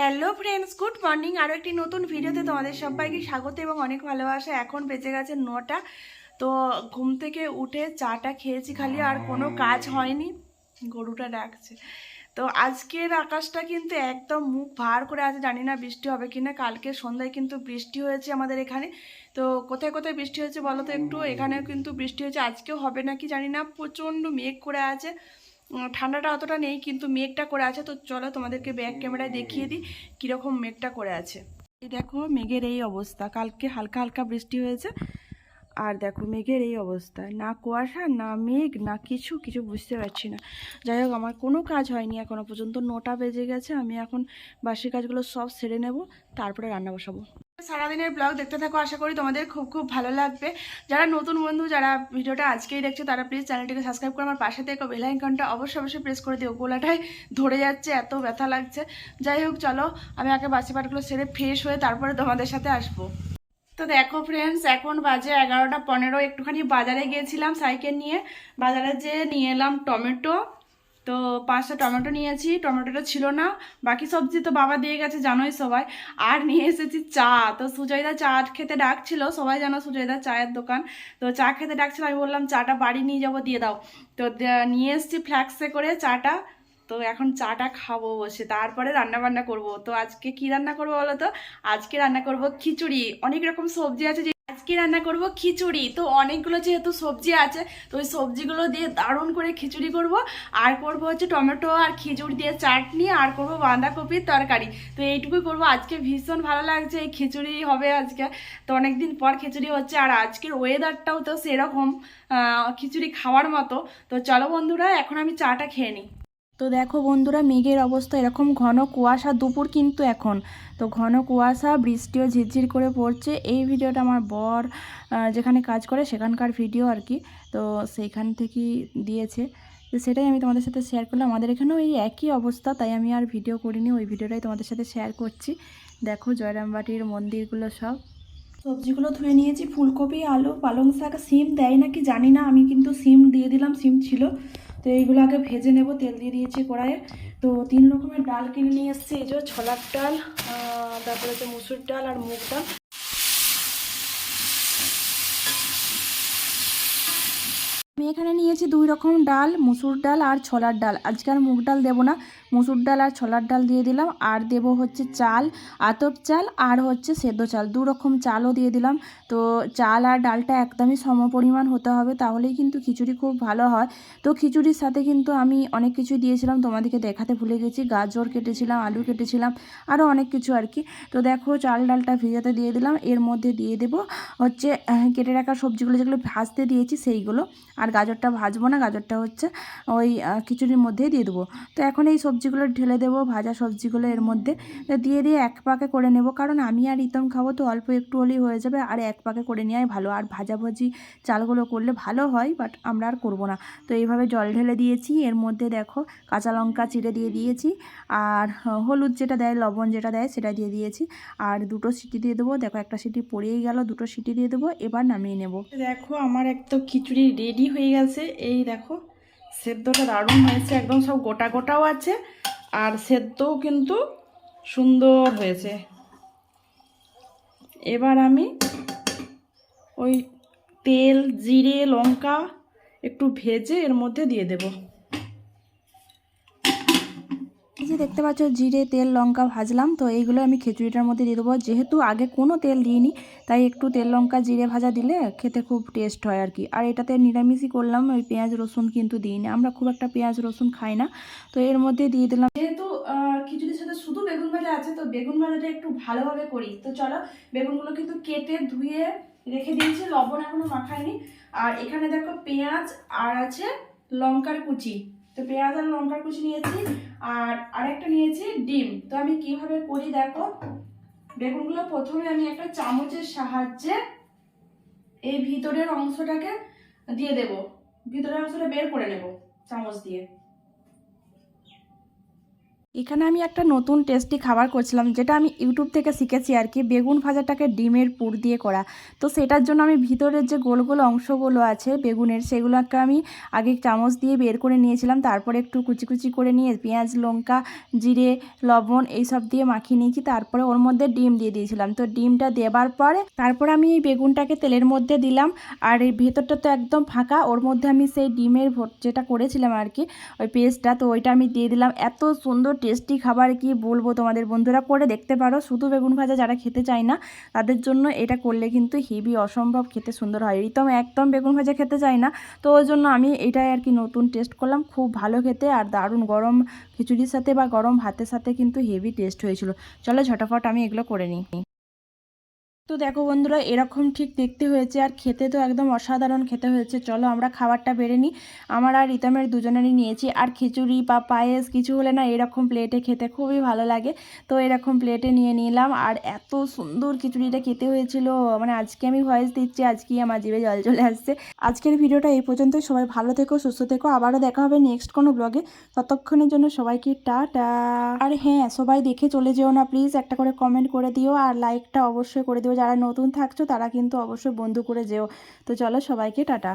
Hello friends good morning আরও একটি নতুন ভিডিওতে তোমাদের সবাইকে স্বাগত এবং অনেক ভালোবাসা। এখন বেঁচে গেছে নটা। তো ঘুম থেকে উঠে চাটা খেয়েছি খালি, আর কোনো কাজ হয়নি। গরুটা ডাকছে। তো আজকের আকাশটা কিন্তু একদম মুখ ভার করে আছে। জানি না বৃষ্টি হবে কি না কালকে সন্ধ্যায় কিন্তু বৃষ্টি হয়েছে আমাদের এখানে। তো কোথায় কোথায় বৃষ্টি হয়েছে বলো তো একটু? এখানেও কিন্তু বৃষ্টি হয়েছে। আজকেও হবে নাকি জানি না। প্রচণ্ড মেঘ করে আছে। ঠান্ডাটা অতটা নেই, কিন্তু মেঘটা করে আছে, তো চলো তোমাদেরকে ব্যাক ক্যামেরায় দেখিয়ে দিই কীরকম মেঘটা করে আছে। এই দেখো, মেঘের এই অবস্থা। কালকে হালকা হালকা বৃষ্টি হয়েছে, আর দেখো মেঘের এই অবস্থা। না কুয়াশা, না মেঘ, না কিছু কিছু বুঝতে পারছি না। যাই হোক, আমার কোনো কাজ হয়নি এখনও পর্যন্ত। নটা বেজে গেছে, আমি এখন বাসি কাজগুলো সব সেরে নেব, তারপরে রান্না বসাবো। সারাদিনের ব্লগ দেখতে থাকো, আশা করি তোমাদের খুব খুব ভালো লাগবে। যারা নতুন বন্ধু, যারা ভিডিওটা আজকেই দেখছ, তারা প্লিজ চ্যানেলটিকে সাবস্ক্রাইব করে আমার পাশে থেকে। বেল আইকনটা অবশ্যই অবশ্যই প্রেস করে দিও। গোলাটায় ধরে যাচ্ছে, এত ব্যথা লাগছে। যাই হোক, চলো, আমি আগে বাসি পাটগুলো সেরে ফ্রেশ হয়ে তারপরে তোমাদের সাথে আসব। তো দেখো ফ্রেন্ডস এখন বাজে এগারোটা পনেরো। একটুখানি বাজারে গিয়েছিলাম সাইকেল নিয়ে। বাজারে যেয়ে নিয়ে এলাম টমেটো। তো পাঁচটা টমেটো নিয়েছি, টমেটোটা ছিল না। বাকি সবজি তো বাবা দিয়ে গেছে, জানোই সবাই। আর নিয়ে এসেছি চা। তো সুজয়দা চা খেতে ডাকছিল, সবাই জানো সুজয়দা চায়ের দোকান। তো চা খেতে ডাকছিল, আমি বললাম, চাটা বাড়ি নিয়ে যাব, দিয়ে দাও। তো নিয়ে এসেছি ফ্ল্যাক্সে করে চাটা। তো এখন চাটা খাব বসে, তারপরে রান্না বান্না করব। তো আজকে কি রান্না করব বলো তো? আজকে রান্না করব খিচুড়ি। অনেক রকম সবজি আছে আজকে রান্না করব খিচুড়ি। তো অনেকগুলো যেহেতু সবজি আছে, তো ওই সবজিগুলো দিয়ে দারুণ করে খিচুড়ি করব। আর করব হচ্ছে টমেটো আর খিচুড়ি দিয়ে চাটনি, আর করব বাঁধাকপির তরকারি। তো এইটুকুই করব। আজকে ভীষণ ভালো লাগছে, এই খিচুড়ি হবে আজকে। তো অনেকদিন পর খিচুড়ি হচ্ছে, আর আজকের ওয়েদারটাও তো সেরকম খিচুড়ি খাওয়ার মতো। তো চলো বন্ধুরা, এখন আমি চাটা খেয়ে নিই। তো দেখো বন্ধুরা, মেঘের অবস্থা এরকম, ঘন কুয়াশা দুপুর কিন্তু এখন। তো ঘন কুয়াশা, বৃষ্টিও ঝিরঝির করে পড়ছে। এই ভিডিওটা আমার বর যেখানে কাজ করে সেখানকার ভিডিও আর কি। তো সেইখান থেকেই দিয়েছে। তো সেটাই আমি তোমাদের সাথে শেয়ার করলাম। আমাদের এখানেও এই একই অবস্থা, তাই আমি আর ভিডিও করিনি, ওই ভিডিওটাই তোমাদের সাথে শেয়ার করছি। দেখো জয়রামবাটির মন্দিরগুলো সব। সবজিগুলো ধুয়ে নিয়েছি, ফুলকপি, আলু, পালং শাক, সিম দেয় নাকি জানি না, আমি কিন্তু সিম দিয়ে দিলাম, সিম ছিল। তো এইগুলো আগে ভেজে নেব, তেল দিয়ে দিয়েছি কড়াইয়ে। তো তিন রকমের ডাল কিনে নিয়ে এসেছি, এই যে ছোলার ডাল তারপরে হচ্ছে মুসুর ডাল আর মুগ ডাল। এখানে নিয়েছি দুই রকম ডাল, মুসুর ডাল আর ছোলার ডাল। আজকে আর মুগ ডাল দেবো না, মুসুর ডাল আর ছোলার ডাল দিয়ে দিলাম। আর দেব হচ্ছে চাল, আতপ চাল আর হচ্ছে সেদ্ধ চাল। দু রকম চালও দিয়ে দিলাম। তো চাল আর ডালটা একদমই সমপরিমাণ হতে হবে, তাহলেই কিন্তু খিচুড়ি খুব ভালো হয়। তো খিচুড়ির সাথে কিন্তু আমি অনেক কিছু দিয়েছিলাম, তোমাদেরকে দেখাতে ভুলে গেছি। গাজর কেটেছিলাম, আলু কেটেছিলাম আরও অনেক কিছু আর কি। তো দেখো চাল ডালটা ভিজাতে দিয়ে দিলাম। এর মধ্যে দিয়ে দেব হচ্ছে কেটে রাখা সবজিগুলো যেগুলো ভাজতে দিয়েছি সেইগুলো। আর গাজরটা ভাজবো না, গাজরটা হচ্ছে ওই খিচুড়ির মধ্যেই দিয়ে দেবো। তো এখন এই সবজিগুলো ঢেলে দেবো, ভাজা সবজিগুলো এর মধ্যে। তো দিয়ে দিয়ে এক পাকে করে নেব, কারণ আমি আর ইতম খাব তো অল্প একটু হলেই হয়ে যাবে, আর এক পাকে করে নেওয়াই ভালো। আর ভাজা ভাজাভাজি চালগুলো করলে ভালো হয়, বাট আমরা আর করব না। তো এইভাবে জল ঢেলে দিয়েছি, এর মধ্যে দেখো কাঁচা লঙ্কা চিড়ে দিয়ে দিয়েছি, আর হলুদ যেটা দেয়, লবণ যেটা দেয় সেটা দিয়ে দিয়েছি। আর দুটো সিটি দিয়ে দেবো, দেখো একটা সিটি পড়েই গেল, দুটো সিটি দিয়ে দেবো, এবার নামিয়ে নেব। দেখো আমার একদম খিচুড়ি রেডি হয়ে গেছে। এই দেখো, সেদ্ধটা দারুণ হয়েছে, একদম সব গোটা গোটাও আছে, আর সেদ্ধও কিন্তু সুন্দর হয়েছে। এবার আমি ওই তেল, জিরে, লঙ্কা একটু ভেজে এর মধ্যে দিয়ে দেব। যে দেখতে পাচ্ছ জিরে, তেল, লঙ্কা ভাজলাম, তো এইগুলো আমি খিচুড়িটার মধ্যে দিয়ে দেবো। যেহেতু আগে কোনো তেল দিইনি, তাই একটু তেল, লঙ্কা, জিরে ভাজা দিলে খেতে খুব টেস্ট হয় আর কি। আর এটাতে নিরামিষই করলাম, ওই পেঁয়াজ, রসুন কিন্তু দিইনি। আমরা খুব একটা পেঁয়াজ, রসুন খাই না। তো এর মধ্যে দিয়ে দিলাম যেহেতু খিচুড়ির সাথে শুধু বেগুন ভাজা আছে, তো বেগুন ভাজাটা একটু ভালোভাবে করি। তো চলো, বেগুনগুলো কিন্তু কেটে ধুয়ে রেখে দিয়েছি, লবণ এখনও মাখাইনি। আর এখানে দেখো পেঁয়াজ আর আছে লঙ্কার কুচি। তো পেঁয়াজ আর লঙ্কা কুচি নিয়েছি আর আরেকটা নিয়েছি ডিম। তো আমি কীভাবে করি দেখো? বেগুনগুলো প্রথমে আমি একটা চামচের সাহায্যে এই ভিতরের অংশটাকে দিয়ে দেব। ভিতরের অংশটা বের করে নেব চামচ দিয়ে। এখানে আমি একটা নতুন টেস্টি খাবার করছিলাম, যেটা আমি ইউটিউব থেকে শিখেছি আর কি, বেগুন ভাজাটাকে ডিমের পুর দিয়ে করা। তো সেটার জন্য আমি ভিতরের যে গোল গোল অংশগুলো আছে বেগুনের, সেগুলোকে আমি আগে চামচ দিয়ে বের করে নিয়েছিলাম, তারপরে একটু কুচি কুচি করে নিয়ে পেঁয়াজ, লঙ্কা, জিরে, লবণ এইসব দিয়ে মাখিয়ে নিয়েছি, তারপরে ওর মধ্যে ডিম দিয়ে দিয়েছিলাম। তো ডিমটা দেবার পরে তারপর আমি এই বেগুনটাকে তেলের মধ্যে দিলাম, আর এই ভেতরটা তো একদম ফাঁকা, ওর মধ্যে আমি সেই ডিমের যেটা করেছিলাম আর কি, ওই পেস্টটা তো ওইটা আমি দিয়ে দিলাম। এত সুন্দর টেস্টি খাবার কি বলব তোমাদের বন্ধুরা? করে দেখতে পারো। শুধু বেগুন ভাজা যারা খেতে চায় না, তাদের জন্য এটা করলে কিন্তু হেভি অসম্ভব খেতে সুন্দর হয়। রিতম একদম বেগুন ভাজা খেতে চায় না, তো ওই জন্য আমি এটাই আর কি নতুন টেস্ট করলাম। খুব ভালো খেতে আর দারুণ গরম খিচুড়ির সাথে বা গরম ভাতের সাথে কিন্তু হেভি টেস্ট হয়েছিল। চলো ঝটাফট আমি এগুলো করে নিই। তো দেখো বন্ধুরা, এরকম ঠিক দেখতে হয়েছে। আর খেতে তো একদম অসাধারণ খেতে হয়েছে। চলো আমরা খাবারটা বেড়ে নিই। আমার আর রিতমের দুজনেরই নিয়েছি। আর খিচুড়ি বা পায়েস কিছু হলে না এরকম প্লেটে খেতে খুবই ভালো লাগে। তো এরকম প্লেটে নিয়ে নিলাম। আর এত সুন্দর খিচুড়িটা খেতে হয়েছিল। মানে আজকে আমি ভয়েস দিচ্ছি, আজকেই আমার জিভে জল চলে আসছে। আজকের ভিডিওটা এই পর্যন্ত সবাই ভালো থেকো, সুস্থ থেকো। আবারও দেখা হবে নেক্সট কোনো ব্লগে ততক্ষণের জন্য সবাইকে টাটা। আর হ্যাঁ সবাই দেখে চলে যেও না প্লিজ একটা করে কমেন্ট করে দিও। আর লাইকটা অবশ্যই করে দিও। যারা নতুন থাকছো তারা কিন্তু অবশ্যই বন্ধু করে যেও। তো চলো সবাইকে টাটা।